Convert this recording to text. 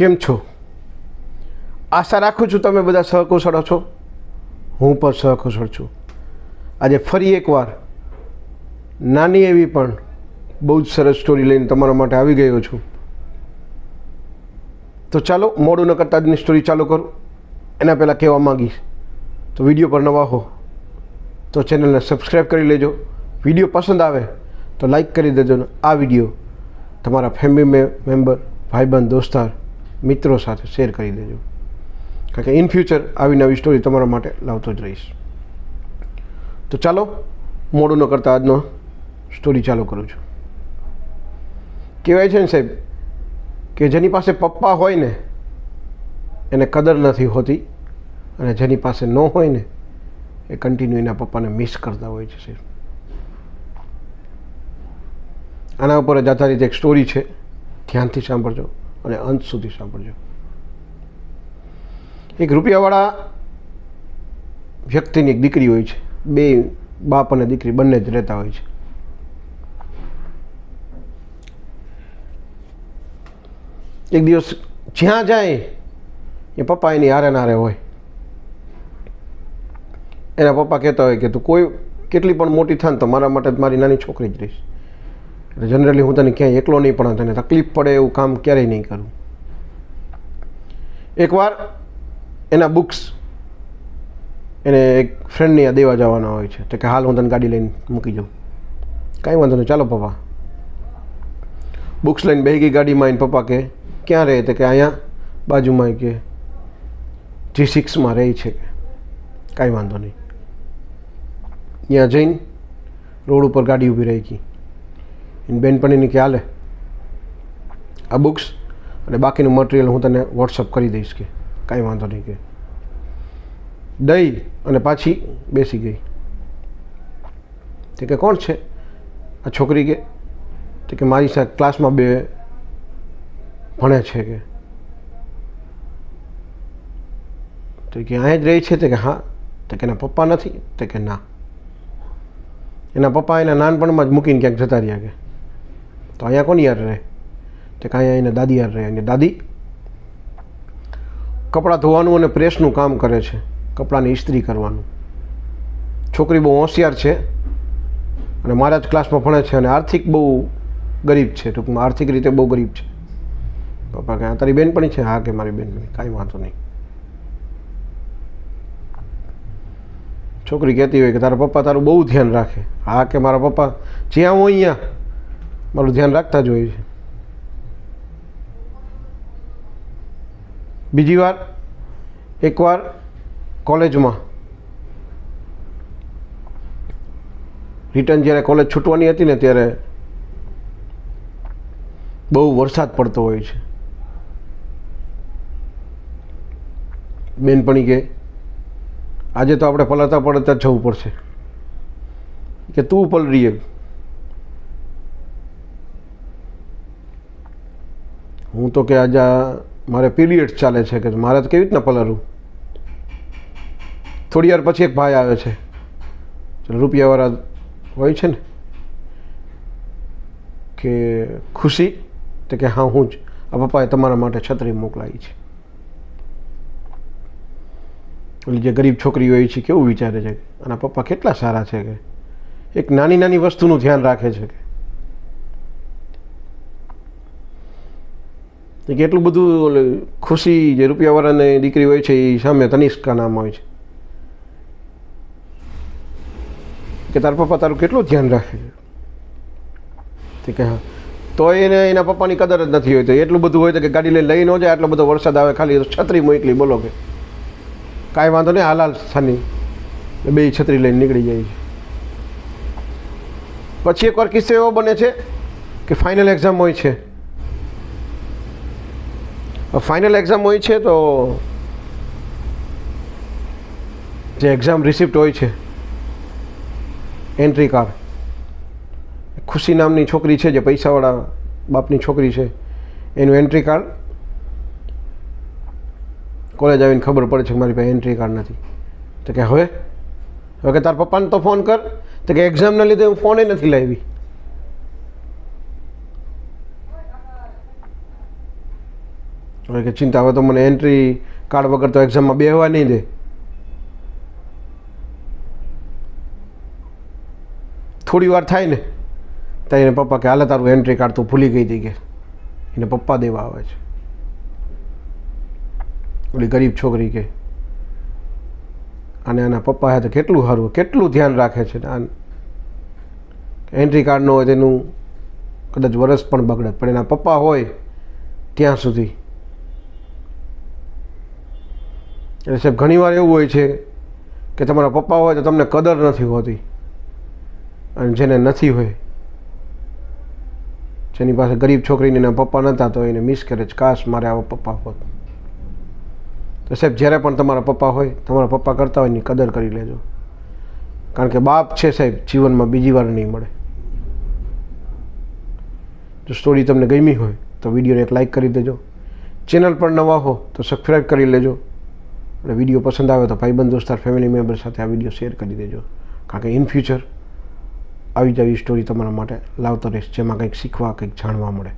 કેમ છો? આશા રાખું છું તમે બધા સહકુશળ છો. હું પણ સહકુશળ છું. આજે ફરી એકવાર નાની એવી પણ બહુ જ સરસ સ્ટોરી લઈને તમારા માટે આવી ગયો છું. તો ચાલો, મોડું ન કરતા આજની સ્ટોરી ચાલુ કરું. એના પહેલાં કહેવા માંગીશ, તો વીડિયો પર નવા હો, તો ચેનલને સબસ્ક્રાઈબ કરી લેજો. વીડિયો પસંદ આવે, તો લાઈક કરી દેજો આ વીડિયો તમારા ફેમિલી મેમ્બર ભાઈબંધ, દોસ્તાર મિત્રો સાથે શેર કરી દેજો. કારણ કે ઇન ફ્યુચર આવી નવી સ્ટોરી તમારા માટે લાવતો જ રહીશ. તો ચાલો, મોડું ન કરતાં આજનો સ્ટોરી ચાલુ કરું છું. કહેવાય છે ને સાહેબ, કે જેની પાસે પપ્પા હોય ને, એને કદર નથી હોતી અને જેની પાસે ન હોય ને, એ કન્ટિન્યુ એના પપ્પાને મિસ કરતા હોય છે સાહેબ. આના ઉપર જ આધારિત એક સ્ટોરી છે. ધ્યાનથી સાંભળજો. અને અંત સુધી સાંભળજો. એક રૂપિયાવાળા વ્યક્તિની એક દીકરી હોય છે. બે બાપ અને દીકરી બંને જ રહેતા હોય છે. એક દિવસ જ્યાં જાય, એ પપ્પા એની હારે નારે હોય. એના પપ્પા કહેતા હોય કે, તું કોઈ, કેટલી પણ મોટી થાય તો મારા માટે મારી નાની છોકરી જ રહીશ. એટલે જનરલી હું તને ક્યાંય એકલો નહીં, પણ તને તકલીફ પડે એવું કામ ક્યારેય નહીં કરું. એકવાર એના બુક્સ એને એક ફ્રેન્ડની આ દેવા જવાના હોય છે, તો કે હાલ હું તને ગાડી લઈને મૂકી જાઉં. કાંઈ વાંધો નહીં, ચાલો પપ્પા. બુક્સ લઈને બેહી ગઈ ગાડીમાં આવીને પપ્પા કે, ક્યાં રહે? તો કે, અહીંયા બાજુમાં કે જી સિક્સમાં રહે છે. કાંઈ વાંધો નહીં. ત્યાં જઈને રોડ ઉપર ગાડી ઊભી રહી ગઈ. એની બેનપણીને કે હાલે આ બુક્સ અને બાકીનું મટીરિયલ હું તને વોટ્સઅપ કરી દઈશ કે, કાંઈ વાંધો નહીં કે. દઈ અને પાછી બેસી ગઈ. તે કે કોણ છે? આ છોકરી કે? તે કે મારી સાથે ક્લાસમાં બે ભણે છે કે. તો કે અહીંયા જ રહી છે? તે કે હા. તો કે એના પપ્પા નથી? તે કે ના. એના પપ્પા એના નાનપણમાં જ મૂકીને ક્યાંક જતા રહ્યા કે. તો અહીંયા કોની યાર રહે તે કે અહીંયા એને દાદી યાર રહે અને દાદી કપડાં ધોવાનું અને પ્રેસનું કામ કરે છે કપડાની ઇસ્ત્રી કરવાનું છોકરી બહુ હોશિયાર છે અને મારા જ ક્લાસમાં ભણે છે અને આર્થિક બહુ ગરીબ છે ટૂંકમાં આર્થિક રીતે બહુ ગરીબ છે પપ્પા કે તારી તારી બેનપણી છે હા કે મારી બેનપણી કાંઈ વાંધો નહીં છોકરી કહેતી હોય કે તારા પપ્પા તારું બહુ ધ્યાન રાખે હા કે મારા પપ્પા જ્યાં હું અહીંયા મારું ધ્યાન રાખતા જ હોય છે. બીજી વાર, એકવાર કોલેજમાં. રિટર્ન જ્યારે કોલેજ છૂટવાની હતી ને ત્યારે બહુ વરસાદ પડતો હોય છે. બેનપણી કે, આજે તો આપણે પલાતા પડતા જવું પડશે. કે તું પલરી એક હું તો કે આજે મારે પીરિયડ ચાલે છે કે મારે તો કેવી રીતના પલરું? થોડી વાર પછી એક ભાઈ આવે છે. રૂપિયાવાળા હોય છે ને, કે ખુશી, તો કે હા, હું જ. આ પપ્પાએ તમારા માટે છત્રી મોકલાવી છે. ઓલી જે ગરીબ છોકરી હોય છે, કેવું વિચારે છે? આના પપ્પા કેટલા સારા છે કે? એક નાની નાની વસ્તુનું ધ્યાન રાખે છે કે? કે એટલું બધું ખુશી જે રૂપિયાવાળાની દીકરી હોય છે એ સામે તનિષ્કા નામ હોય છે. કે તારા પપ્પા તારું કેટલું ધ્યાન રાખે છે? કે હા તો એને એના પપ્પાની કદર જ નથી હોય તો એટલું બધું હોય તો કે ગાડી લઈને લઈ ન જાય, આટલો બધો વરસાદ આવે, ખાલી છત્રી મોકલી, બોલો કે. કાંઈ વાંધો નહીં હાલાલ હાલ, સાની. બે છત્રી લઈને નીકળી જાય છે. પછી એકવાર કિસ્સો એવો બને છે કે ફાઇનલ એક્ઝામ હોય છે. ફાઇનલ એક્ઝામ હોય છે તો જે એક્ઝામ રિસિપ્ટ હોય છે એન્ટ્રી કાર્ડ ખુશી નામની છોકરી છે જે પૈસાવાળા બાપની છોકરી છે, એનું એન્ટ્રી કાર્ડ કોલેજ આવીને ખબર પડે છે મારી પાસે એન્ટ્રી કાર્ડ નથી. તો કે હવે? હવે કે તાર પપ્પાને તો ફોન કર. તો કે એક્ઝામના લીધે હું ફોને નથી લાવી. હવે કે ચિંતા હવે તો મને એન્ટ્રી કાર્ડ વગર તો એક્ઝામમાં બેહવા નહીં દે. થોડી વાર થાય ને ત્યાં એને પપ્પા કે, હાલે, તારું એન્ટ્રી કાર્ડ તું ભૂલી ગઈ હતી કે. એને પપ્પા દેવા આવે છે. ઓલી ગરીબ છોકરી કે અને એના પપ્પા હે તો કેટલું સારું, કેટલું ધ્યાન રાખે છે? આ એન્ટ્રી કાર્ડ ન હોય તેનું કદાચ વરસ પણ બગડે, પણ એના પપ્પા હોય ત્યાં સુધી એટલે સાહેબ, ઘણીવાર એવું હોય છે કે તમારા પપ્પા હોય તો તમને કદર નથી હોતી અને જેને નથી હોય, જેની પાસે ગરીબ છોકરીને એના પપ્પા નહોતા તો એને મિસ કરે છે કાશ મારે આવા પપ્પા હોત. તો સાહેબ, જ્યારે પણ તમારા પપ્પા હોય, તમારા પપ્પા કરતા હોય એની કદર કરી લેજો. કારણ કે બાપ છે સાહેબ, જીવનમાં બીજી વાર નહીં મળે. જો સ્ટોરી તમને ગમી હોય, તો વિડીયોને એક લાઇક કરી દેજો. ચેનલ પર નવા હો, તો સબસ્ક્રાઈબ કરી લેજો. અને વીડિયો પસંદ આવે તો ભાઈબંધ દોસ્તાર ફેમિલી મેમ્બર સાથે આ વીડિયો શેર કરી દેજો. કારણ કે ઇન ફ્યુચર આવી જ આવી સ્ટોરી તમારા માટે લાવતો રહીશ, જેમાં કંઈક શીખવા, કંઈક જાણવા મળે.